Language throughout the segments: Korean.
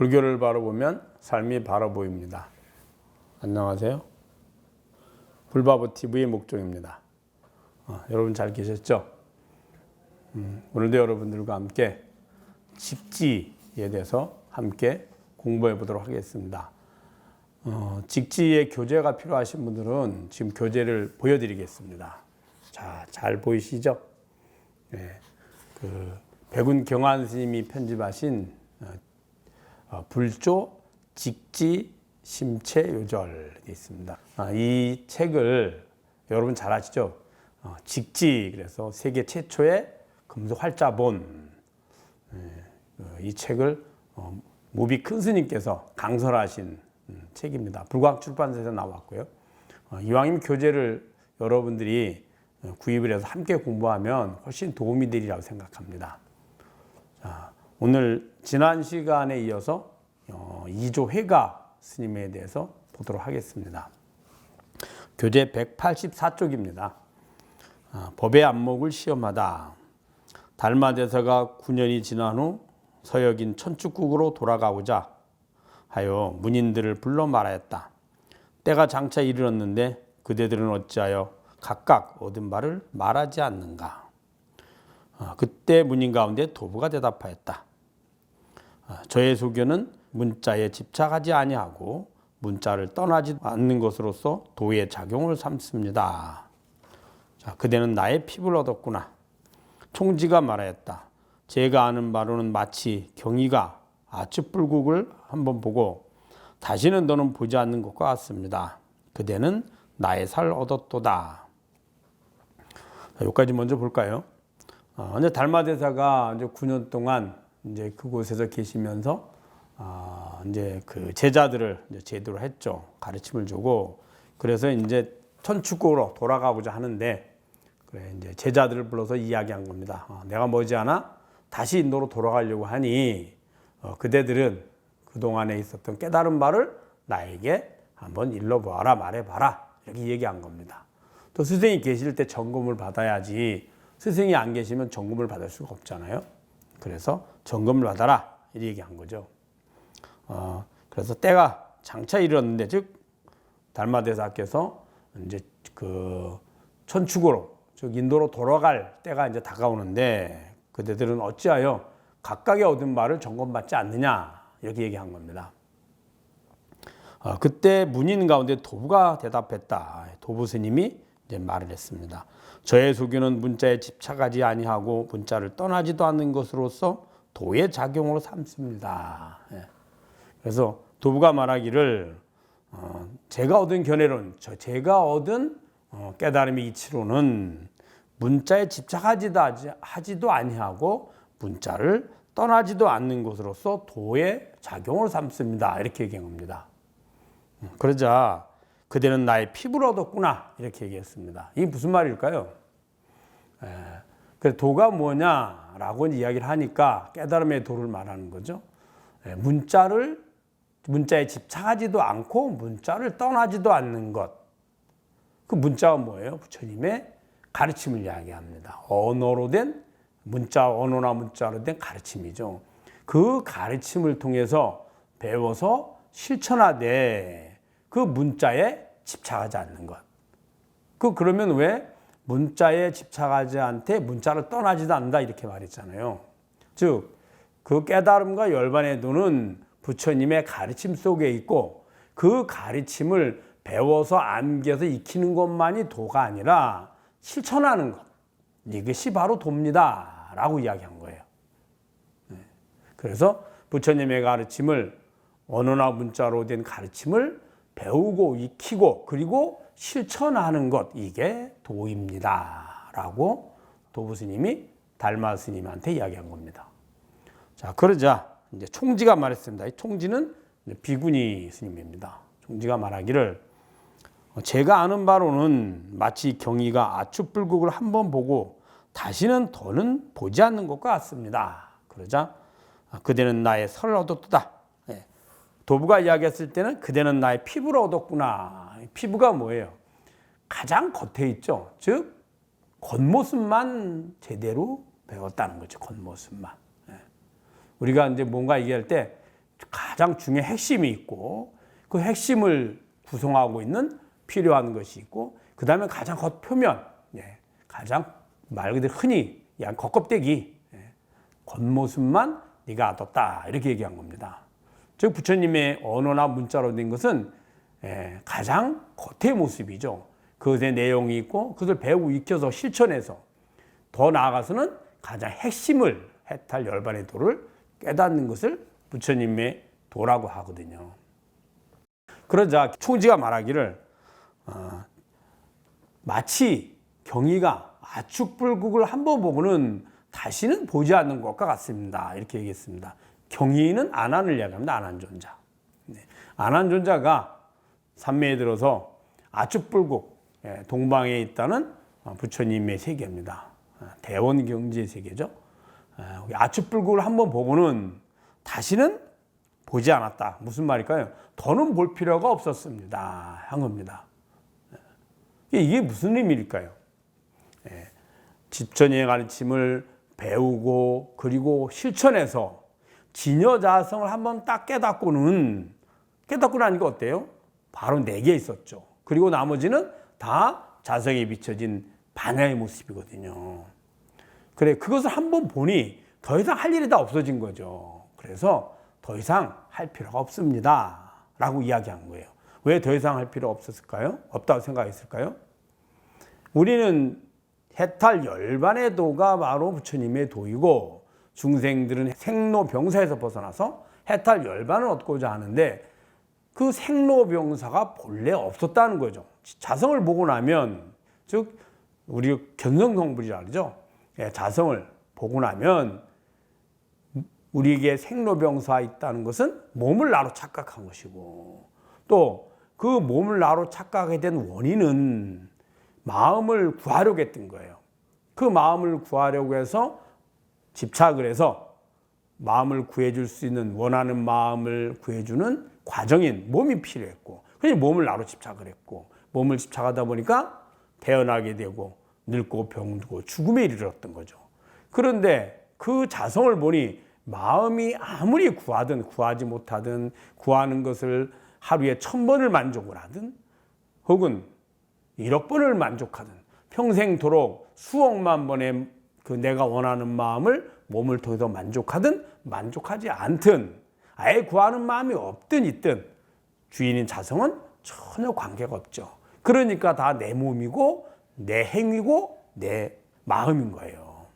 불교를 바라보면 삶이 바라 보입니다. 안녕하세요. 불바보 TV의 목종입니다. 어, 여러분 잘 계셨죠? 음, 오늘도 여러분들과 함께 직지에 대해서 함께 공부해 보도록 하겠습니다. 어, 직지의 교재가 필요하신 분들은 지금 교재를 보여드리겠습니다. 자, 잘 보이시죠? 네, 그 백운 경환 스님이 편집하신 어, 어, 불조 직지 심체 요절 있습니다. 아, 이 책을 여러분 잘 아시죠? 어, 직지 그래서 세계 최초의 금속 활자본 예, 어, 이 책을 어, 무비 큰 스님께서 강설하신 음, 책입니다. 불광 출판사에서 나왔고요. 어, 이왕이면 교재를 여러분들이 어, 구입을 해서 함께 공부하면 훨씬 도움이 되리라고 생각합니다. 자, 오늘 지난 시간에 이어서 어, 이조 회가 스님에 대해서 보도록 하겠습니다. 교재 184쪽입니다. 아, 법의 안목을 시험하다. 달마대사가 9년이 지난 후 서역인 천축국으로 돌아가고자 하여 문인들을 불러 말하였다. 때가 장차 이르렀는데 그대들은 어찌하여 각각 얻은 바를 말하지 않는가? 아, 그때 문인 가운데 도부가 대답하였다. 아, 저의 소견은 문자에 집착하지 아니하고 문자를 떠나지 않는 것으로서 도의 작용을 삼습니다. 자, 그대는 나의 피부를 얻었구나. 총지가 말하였다. 제가 아는 바로는 마치 경이가 아츠불국을 한번 보고 다시는 너는 보지 않는 것과 같습니다. 그대는 나의 살 얻었도다. 자, 여기까지 먼저 볼까요? 어, 이제 달마 대사가 이제 9년 동안 이제 그곳에서 계시면서 아, 이제 그 제자들을 이제 제대로 했죠. 가르침을 주고 그래서 이제 천축국으로 돌아가고자 하는데 그래 이제 제자들을 불러서 이야기한 겁니다. 어, 내가 머지않아 다시 인도로 돌아가려고 하니 어, 그대들은 그 동안에 있었던 깨달은 바를 나에게 한번 일러보아라 말해봐라 이렇게 얘기한 겁니다. 또 스승이 계실 때 점검을 받아야지 스승이 안 계시면 점검을 받을 수가 없잖아요. 그래서 점검을 받아라 이렇게 얘기한 거죠. 어, 그래서 때가 장차 이르렀는데 즉 달마대사께서 이제 그 천축으로 즉 인도로 돌아갈 때가 이제 다가오는데 그대들은 어찌하여 각각의 얻은 바를 점검받지 않느냐 이렇게 얘기한 겁니다. 어, 그때 문인 가운데 도부가 대답했다. 도부 스님이 이제 말을 했습니다. 저의 소견은 문자에 집착하지 아니하고 문자를 떠나지도 않는 것으로서 도의 작용으로 삼습니다. 예. 그래서 도부가 말하기를 어, 제가 얻은 견해론, 저 제가 얻은 어, 깨달음의 이치로는 문자에 집착하지도 하지- 하지도 아니하고 문자를 떠나지도 않는 것으로서 도의 작용을 삼습니다. 이렇게 얘기한 겁니다. 음, 그러자 그대는 나의 피부를 얻었구나 이렇게 얘기했습니다. 이게 무슨 말일까요? 에, 그래서 도가 뭐냐라고 이야기를 하니까 깨달음의 도를 말하는 거죠. 에, 문자를 문자에 집착하지도 않고 문자를 떠나지도 않는 것. 그 문자가 뭐예요? 부처님의 가르침을 이야기합니다. 언어로 된 문자, 언어나 문자로 된 가르침이죠. 그 가르침을 통해서 배워서 실천하되 그 문자에 집착하지 않는 것. 그 그러면 왜 문자에 집착하지 않되 문자를 떠나지도 않는다 이렇게 말했잖아요. 즉 그 깨달음과 열반의 도는 부처님의 가르침 속에 있고 그 가르침을 배워서 암기해서 익히는 것만이 도가 아니라 실천하는 것. 이것이 바로 도입니다. 라고 이야기한 거예요. 네. 그래서 부처님의 가르침을 언어나 문자로 된 가르침을 배우고 익히고 그리고 실천하는 것. 이게 도입니다. 라고 도부스님이 달마 스님한테 이야기한 겁니다. 자, 그러자 이제 총지가 말했습니다. 이 총지는 비구니 스님입니다. 총지가 말하기를 제가 아는 바로는 마치 경이가 아축불국을 한 번 보고 다시는 더는 보지 않는 것과 같습니다. 그러자 그대는 나의 설을 얻었다. 예. 도부가 이야기했을 때는 그대는 나의 피부를 얻었구나. 피부가 뭐예요? 가장 겉에 있죠. 즉 겉모습만 제대로 배웠다는 거죠. 겉모습만. 예. 우리가 이제 뭔가 얘기할 때 가장 중요한 핵심이 있고 그 핵심을 구성하고 있는 필요한 것이 있고 그 다음에 가장 겉 표면 예, 가장 말 그대로 흔히 양 겉껍데기 예, 겉모습만 네가 얻었다 이렇게 얘기한 겁니다. 즉 부처님의 언어나 문자로 된 것은 예, 가장 겉의 모습이죠. 그것의 내용이 있고 그것을 배우고 익혀서 실천해서 더 나아가서는 가장 핵심을 해탈 열반의 도를 깨닫는 것을 부처님의 도라고 하거든요. 그러자 초지가 말하기를 어, 마치 경이가 아축불국을 한 번 보고는 다시는 보지 않는 것과 같습니다. 이렇게 얘기했습니다. 경이는 안한을 이야기합니다. 안한존자. 네. 안한존자가 산매에 들어서 아축불국 예, 동방에 있다는 어, 부처님의 세계입니다. 아, 대원 경지의 세계죠. 아, 아축불국을 한번 보고는 다시는 보지 않았다. 무슨 말일까요? 더는 볼 필요가 없었습니다. 한 겁니다. 이게 무슨 의미일까요? 집전의 가르침을 배우고 그리고 실천해서 진여자성을 한번 딱 깨닫고는 깨닫고 나니까 어때요? 바로 내게 있었죠. 그리고 나머지는 다 자성에 비춰진 반야의 모습이거든요. 그래 그것을 한번 보니 더 이상 할 일이 다 없어진 거죠. 그래서 더 이상 할 필요가 없습니다. 라고 이야기한 거예요. 왜 더 이상 할 필요 없었을까요? 없다고 생각했을까요? 우리는 해탈 열반의 도가 바로 부처님의 도이고 중생들은 생로병사에서 벗어나서 해탈 열반을 얻고자 하는데 그 생로병사가 본래 없었다는 거죠. 자성을 보고 나면 즉 우리 견성성불이라 그러죠. 예, 자성을 보고 나면 우리에게 생로병사 있다는 것은 몸을 나로 착각한 것이고 또 그 몸을 나로 착각하게 된 원인은 마음을 구하려고 했던 거예요. 그 마음을 구하려고 해서 집착을 해서 마음을 구해줄 수 있는 원하는 마음을 구해주는 과정인 몸이 필요했고, 그래서 몸을 나로 집착을 했고, 몸을 집착하다 보니까 태어나게 되고, 늙고 병들고 죽음에 이르렀던 거죠. 그런데 그 자성을 보니 마음이 아무리 구하든 구하지 못하든 구하는 것을 하루에 천 번을 만족을 하든 혹은 1억 번을 만족하든 평생도록 수억만 번의 그 내가 원하는 마음을 몸을 통해서 만족하든 만족하지 않든 아예 구하는 마음이 없든 있든 주인인 자성은 전혀 관계가 없죠. 그러니까 다 내 몸이고 내 행위고 내 마음인 거예요.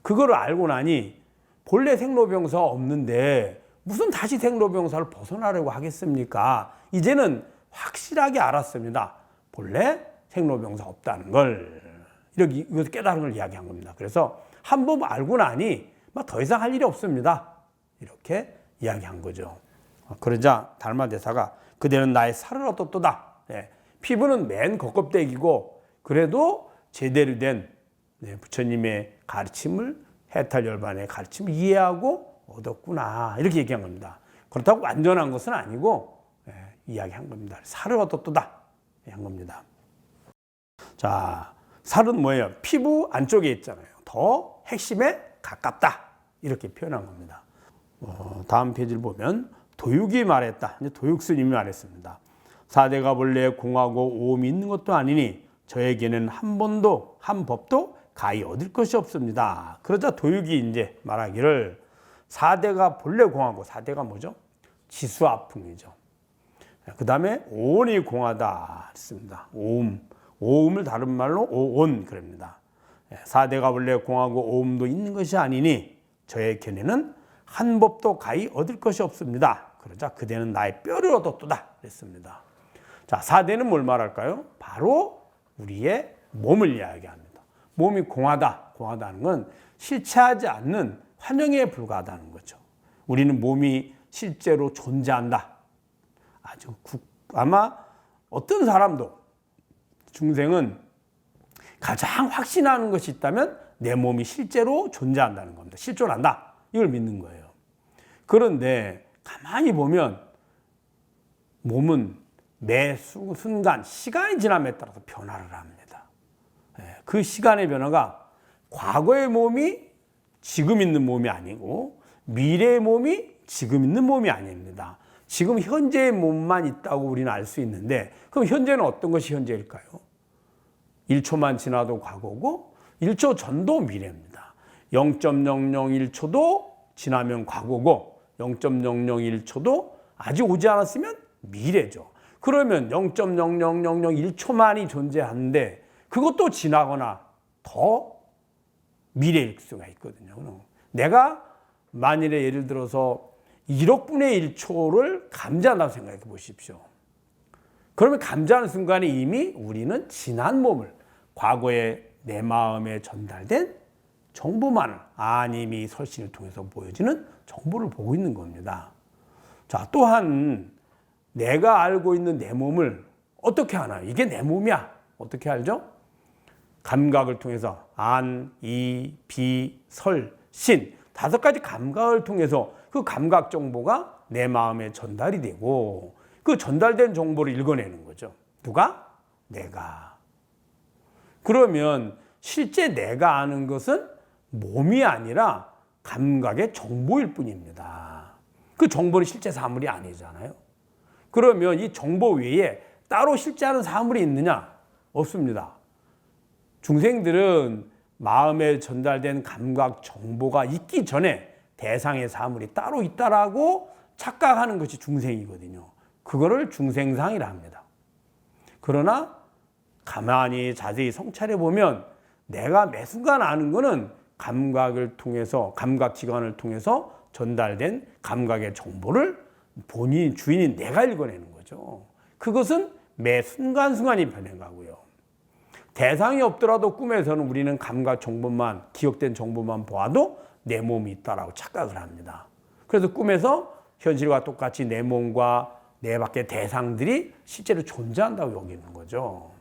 그거를 알고 나니 본래 생로병사 없는데 무슨 다시 생로병사를 벗어나려고 하겠습니까? 이제는 확실하게 알았습니다. 본래 생로병사 없다는 걸 이렇게 이것을 깨달은 걸 이야기한 겁니다. 그래서 한 번 알고 나니 더 이상 할 일이 없습니다. 이렇게 이야기한 거죠. 그러자 달마 대사가 그대는 나의 살을 얻었도다. 예, 피부는 맨 겉껍데기고 그래도 제대로 된 네, 부처님의 가르침을 해탈 열반의 가르침을 이해하고 얻었구나 이렇게 얘기한 겁니다. 그렇다고 완전한 것은 아니고 예, 이야기한 겁니다. 살을 얻었도다 한 겁니다. 자, 살은 뭐예요? 피부 안쪽에 있잖아요. 더 핵심에 가깝다 이렇게 표현한 겁니다. 어, 다음 페이지를 보면 도육이 말했다. 이제 도육스님이 말했습니다. 사대가 본래 공하고 오음이 있는 것도 아니니 저에게는 한 번도 한 법도 가히 얻을 것이 없습니다. 그러자 도육이 이제 말하기를 사대가 본래 공하고 사대가 뭐죠? 지수아풍이죠. 그 다음에 오온이 공하다 했습니다. 오음. 오음을 다른 말로 오온 그럽니다. 사대가 본래 공하고 오음도 있는 것이 아니니 저의 견해는 한 법도 가히 얻을 것이 없습니다. 그러자 그대는 나의 뼈를 얻었도다 그랬습니다. 자, 사대는 뭘 말할까요? 바로 우리의 몸을 이야기합니다. 몸이 공하다. 공하다는 건 실체하지 않는 환영에 불과하다는 거죠. 우리는 몸이 실제로 존재한다. 아주 국, 아마 어떤 사람도 중생은 가장 확신하는 것이 있다면 내 몸이 실제로 존재한다는 겁니다. 실존한다. 이걸 믿는 거예요. 그런데 가만히 보면 몸은 매 순간 시간이 지남에 따라서 변화를 합니다. 예, 그 시간의 변화가 과거의 몸이 지금 있는 몸이 아니고 미래의 몸이 지금 있는 몸이 아닙니다. 지금 현재의 몸만 있다고 우리는 알 수 있는데 그럼 현재는 어떤 것이 현재일까요? 1초만 지나도 과거고 1초 전도 미래입니다. 0.001초도 지나면 과거고 0.001초도 아직 오지 않았으면 미래죠. 그러면 0.00001초만이 존재하는데 그것도 지나거나 더 미래일 수가 있거든요. 내가 만일에 예를 들어서 1억 분의 1초를 감지한다고 생각해 보십시오. 그러면 감지하는 순간에 이미 우리는 지난 몸을 과거에 내 마음에 전달된 정보만을 아님이 설신을 통해서 보여지는 정보를 보고 있는 겁니다. 자, 또한 내가 알고 있는 내 몸을 어떻게 하나요? 이게 내 몸이야. 어떻게 알죠? 감각을 통해서 안, 이, 비, 설, 신 다섯 가지 감각을 통해서 그 감각 정보가 내 마음에 전달이 되고 그 전달된 정보를 읽어내는 거죠. 누가? 내가. 그러면 실제 내가 아는 것은 몸이 아니라 감각의 정보일 뿐입니다. 그 정보는 실제 사물이 아니잖아요. 그러면 이 정보 외에 따로 실제 하는 사물이 있느냐? 없습니다. 중생들은 마음에 전달된 감각 정보가 있기 전에 대상의 사물이 따로 있다라고 착각하는 것이 중생이거든요. 그거를 중생상이라 합니다. 그러나 가만히 자세히 성찰해 보면 내가 매 순간 아는 거는 감각을 통해서 감각 기관을 통해서 전달된 감각의 정보를 본인 주인인 내가 읽어내는 거죠. 그것은 매 순간순간이 변해가고요. 대상이 없더라도 꿈에서는 우리는 감각 정보만 기억된 정보만 보아도 내 몸이 있다라고 착각을 합니다. 그래서 꿈에서 현실과 똑같이 내 몸과 내 밖의 대상들이 실제로 존재한다고 여기는 거죠.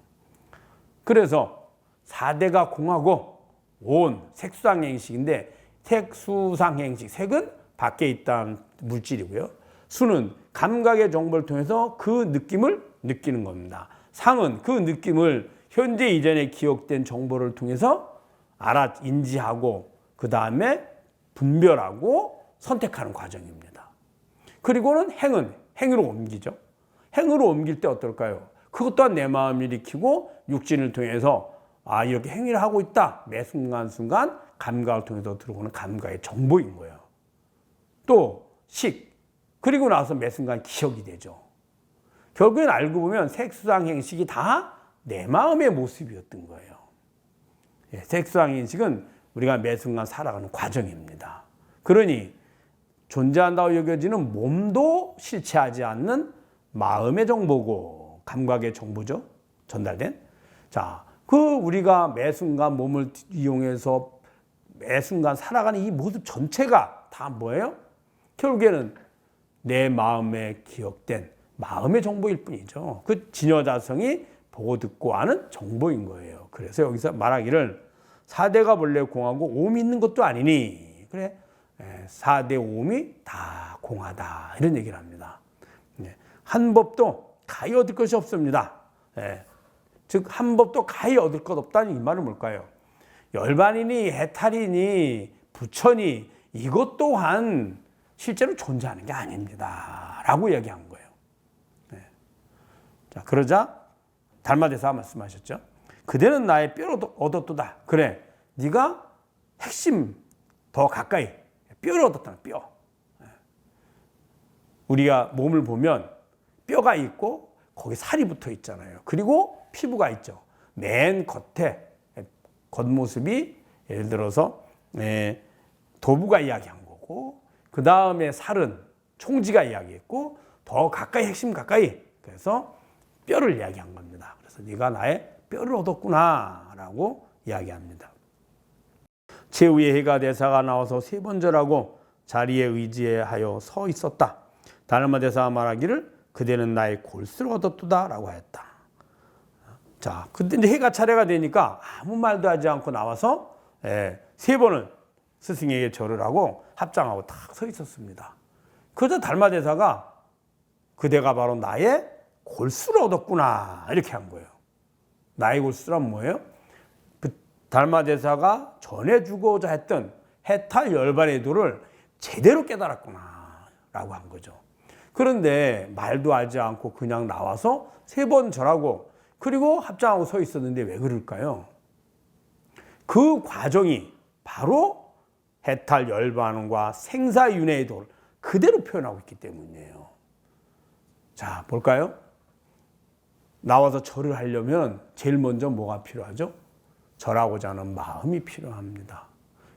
그래서 4대가 공하고 온 색수상 행식인데 색수상 행식 색은 밖에 있다는 물질이고요. 수는 감각의 정보를 통해서 그 느낌을 느끼는 겁니다. 상은 그 느낌을 현재 이전에 기억된 정보를 통해서 알아 인지하고 그 다음에 분별하고 선택하는 과정입니다. 그리고는 행은 행으로 옮기죠. 행으로 옮길 때 어떨까요? 그것 또한 내 마음을 일으키고 육진을 통해서 아 이렇게 행위를 하고 있다. 매 순간순간 감각을 통해서 들어오는 감각의 정보인 거예요. 또 식. 그리고 나서 매 순간 기억이 되죠. 결국엔 알고 보면 색수상 행식이 다 내 마음의 모습이었던 거예요. 예, 색수상 행식은 우리가 매 순간 살아가는 과정입니다. 그러니 존재한다고 여겨지는 몸도 실체하지 않는 마음의 정보고 감각의 정보죠. 전달된. 자, 그 우리가 매 순간 몸을 이용해서 매 순간 살아가는 이 모습 전체가 다 뭐예요? 결국에는 내 마음에 기억된 마음의 정보일 뿐이죠. 그 진여자성이 보고 듣고 아는 정보인 거예요. 그래서 여기서 말하기를 사대가 본래 공하고 오음이 있는 것도 아니니 그래 사대 오음이 다 공하다 이런 얘기를 합니다. 네. 한 법도 가히 얻을 것이 없습니다. 예. 즉, 한 법도 가히 얻을 것 없다는 이 말은 뭘까요? 열반이니 해탈이니 부처니 이것 또한 실제로 존재하는 게 아닙니다. 라고 얘기한 거예요. 네. 자, 그러자 달마대사 말씀하셨죠. 그대는 나의 뼈를 얻었도다. 그래, 네가 핵심 더 가까이 뼈를 얻었다는 뼈. 네. 우리가 몸을 보면 뼈가 있고 거기 살이 붙어 있잖아요. 그리고 피부가 있죠. 맨 겉에 겉모습이 예를 들어서 예, 도부가 이야기한 거고 그 다음에 살은 총지가 이야기했고 더 가까이 핵심 가까이 그래서 뼈를 이야기한 겁니다. 그래서 네가 나의 뼈를 얻었구나라고 이야기합니다. 최후의 해가 대사가 나와서 세 번 절하고 자리에 의지하여 서 있었다. 다르마 대사가 말하기를 그대는 나의 골수를 얻었도다라고 하였다. 자, 근데 이제 해가 차례가 되니까 아무 말도 하지 않고 나와서 예, 세 번을 스승에게 절을 하고 합장하고 딱서 있었습니다. 그러자 달마 대사가 그대가 바로 나의 골수를 얻었구나 이렇게 한 거예요. 나의 골수란 뭐예요? 그 달마대사가 전해주고자 했던 해탈 열반의 도를 제대로 깨달았구나. 라고 한 거죠. 그런데 말도 하지 않고 그냥 나와서 세 번 절하고 그리고 합장하고 서 있었는데 왜 그럴까요? 그 과정이 바로 해탈 열반과 생사윤회의 도를 그대로 표현하고 있기 때문이에요. 자, 볼까요? 나와서 절을 하려면 제일 먼저 뭐가 필요하죠? 절하고자 하는 마음이 필요합니다.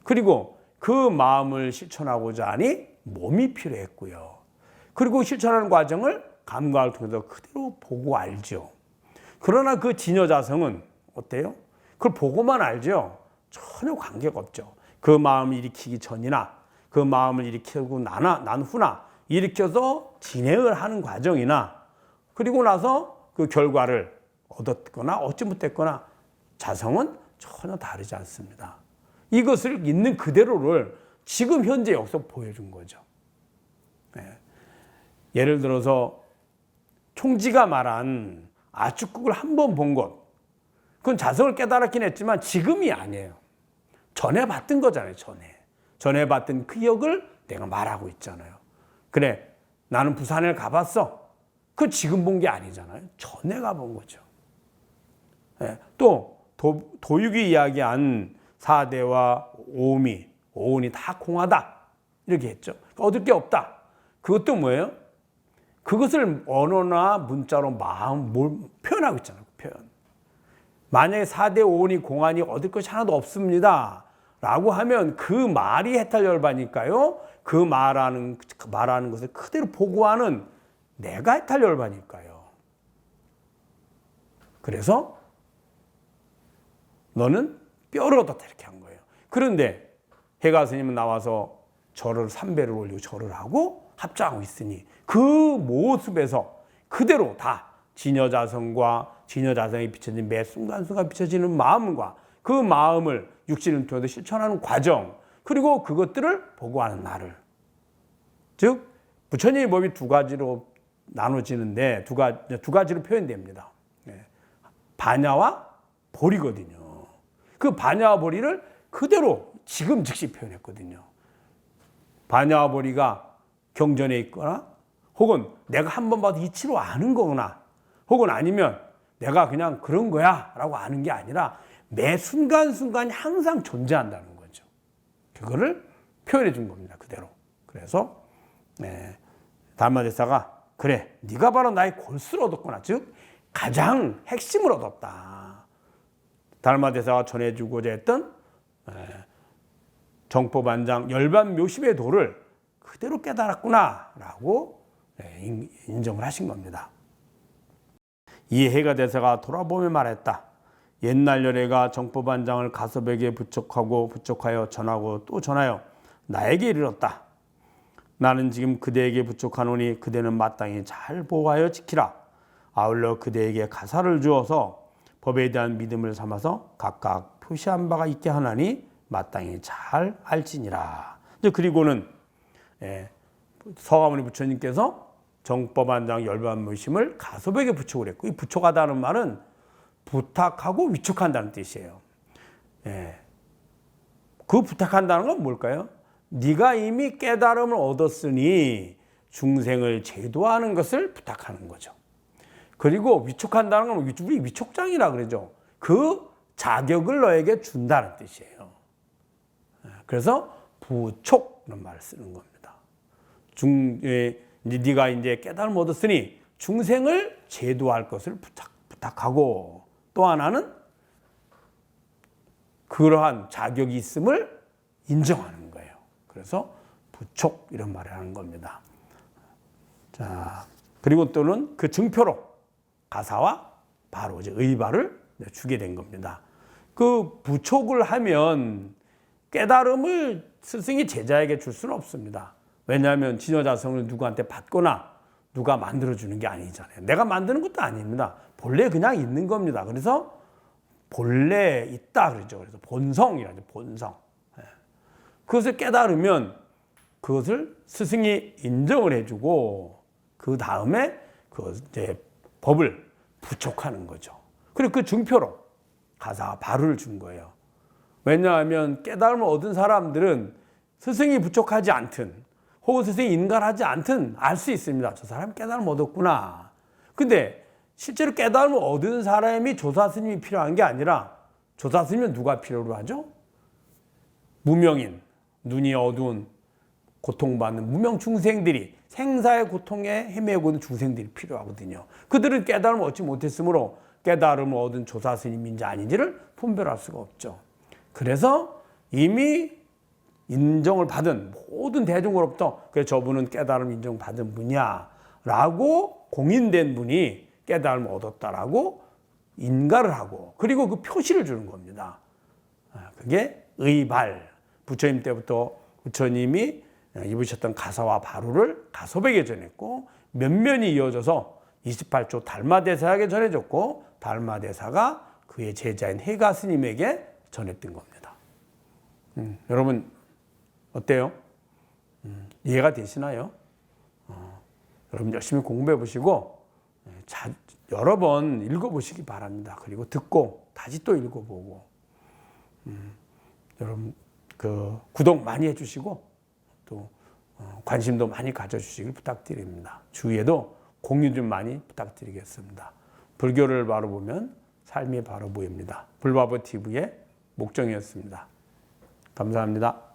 그리고 그 마음을 실천하고자 하니 몸이 필요했고요. 그리고 실천하는 과정을 감각을 통해서 그대로 보고 알죠. 그러나 그 진여자성은 어때요? 그걸 보고만 알죠. 전혀 관계가 없죠. 그 마음을 일으키기 전이나 그 마음을 일으키고 나나 난 후나 일으켜서 진행을 하는 과정이나 그리고 나서 그 결과를 얻었거나 얻지 못했거나 자성은 전혀 다르지 않습니다. 이것을 있는 그대로를 지금 현재 여기서 보여준 거죠. 예. 예를 들어서 총지가 말한 아축국을 한 번 본 것, 그건 자성을 깨달았긴 했지만 지금이 아니에요. 전에 봤던 거잖아요, 전에. 전에 봤던 그 기억을 내가 말하고 있잖아요. 그래, 나는 부산을 가봤어. 그 지금 본 게 아니잖아요. 전에 가본 거죠. 예, 또 도, 도육이 이야기한 사대와 오미, 오은이 다 공하다. 이렇게 했죠. 얻을 게 없다. 그것도 뭐예요? 그것을 언어나 문자로 마음, 뭘 표현하고 있잖아요. 표현. 만약에 4대 5원이 공안이 얻을 것이 하나도 없습니다. 라고 하면 그 말이 해탈열반일까요? 그 말하는, 말하는 것을 그대로 보고하는 내가 해탈열반일까요? 그래서 너는 뼈를 얻었다 이렇게 한 거예요. 그런데 해가 스님은 나와서 절을 삼배를 올리고 절을 하고 합장하고 있으니 그 모습에서 그대로 다 진여자성과 진여자성이 비춰진 매 순간순간 비춰지는 마음과 그 마음을 육신을 통해서 실천하는 과정 그리고 그것들을 보고하는 나를 즉 부처님의 법이 두 가지로 나눠지는데 두, 가, 두 가지로 표현됩니다. 네. 반야와 보리거든요. 그 반야와 보리를 그대로 지금 즉시 표현했거든요. 반야와 보리가 경전에 있거나 혹은 내가 한 번 봐도 이치로 아는 거거나 혹은 아니면 내가 그냥 그런 거야 라고 아는 게 아니라 매 순간순간이 항상 존재한다는 거죠. 그거를 표현해 준 겁니다. 그대로. 그래서 네, 달마대사가 그래 네가 바로 나의 골수를 얻었구나. 즉 가장 핵심을 얻었다. 달마대사가 전해주고자 했던 정법안장 열반 묘심의 도를 그대로 깨달았구나라고 네, 인정을 하신 겁니다. 이 해가 대사가 돌아보며 말했다. 옛날 열애가 정법안장을 가섭에게 부촉하고 부촉하여 전하고 또 전하여 나에게 이르렀다. 나는 지금 그대에게 부촉하노니 그대는 마땅히 잘 보호하여 지키라. 아울러 그대에게 가사를 주어서 법에 대한 믿음을 삼아서 각각 표시한 바가 있게 하나니 마땅히 잘 알지니라. 그리고는 예, 서가모니 부처님께서 정법안장 열반무심을 가섭에게 부촉을 했고 이 부촉하다는 말은 부탁하고 위촉한다는 뜻이에요. 예. 그 부탁한다는 건 뭘까요? 네가 이미 깨달음을 얻었으니 중생을 제도하는 것을 부탁하는 거죠. 그리고 위촉한다는 건 우리 위촉장이라 그러죠. 그 자격을 너에게 준다는 뜻이에요. 예. 그래서 부촉이라는 말을 쓰는 겁니다. 중, 예, 네가 이제 깨달음 얻었으니 중생을 제도할 것을 부탁, 부탁하고 또 하나는 그러한 자격이 있음을 인정하는 거예요. 그래서 부촉 이런 말을 하는 겁니다. 자, 그리고 또는 그 증표로 가사와 바로 이제 의발을 주게 된 겁니다. 그 부촉을 하면 깨달음을 스승이 제자에게 줄 수는 없습니다. 왜냐하면 진여자성을 누구한테 받거나 누가 만들어주는 게 아니잖아요. 내가 만드는 것도 아닙니다. 본래 그냥 있는 겁니다. 그래서 본래 있다 그러죠. 그래서 본성이라죠. 본성. 예. 그것을 깨달으면 그것을 스승이 인정을 해주고 그 다음에 그 이제 법을 부촉하는 거죠. 그리고 그 증표로 가사 바를 준 거예요. 왜냐하면 깨달음을 얻은 사람들은 스승이 부촉하지 않든 혹은 스승이 인간하지 않든 알 수 있습니다. 저 사람 깨달음 얻었구나. 근데 실제로 깨달음을 얻은 사람이 조사 스님이 필요한 게 아니라 조사 스님은 누가 필요로 하죠? 무명인, 눈이 어두운 고통받는 무명 중생들이 생사의 고통에 헤매고 있는 중생들이 필요하거든요. 그들은 깨달음을 얻지 못했으므로 깨달음을 얻은 조사 스님인지 아닌지를 분별할 수가 없죠. 그래서 이미 인정을 받은 모든 대중으로부터 그래 저분은 깨달음 인정받은 분이야라고 공인된 분이 깨달음을 얻었다라고 인가를 하고 그리고 그 표시를 주는 겁니다. 아, 그게 의발 부처님 때부터 부처님이 입으셨던 가사와 바루를 가소백에 전했고 면면이 이어져서 28조 달마대사에게 전해졌고 달마대사가 그의 제자인 해가 스님에게 전했던 겁니다. 음, 여러분 어때요? 음, 이해가 되시나요? 어, 여러분 열심히 공부해 보시고 예, 자, 여러 번 읽어보시기 바랍니다. 그리고 듣고 다시 또 읽어보고 음, 여러분 그 구독 많이 해주시고 또 어, 관심도 많이 가져주시길 부탁드립니다. 주위에도 공유 좀 많이 부탁드리겠습니다. 불교를 바로 보면 삶이 바로 보입니다. 불바보 TV의 목정이었습니다. 감사합니다.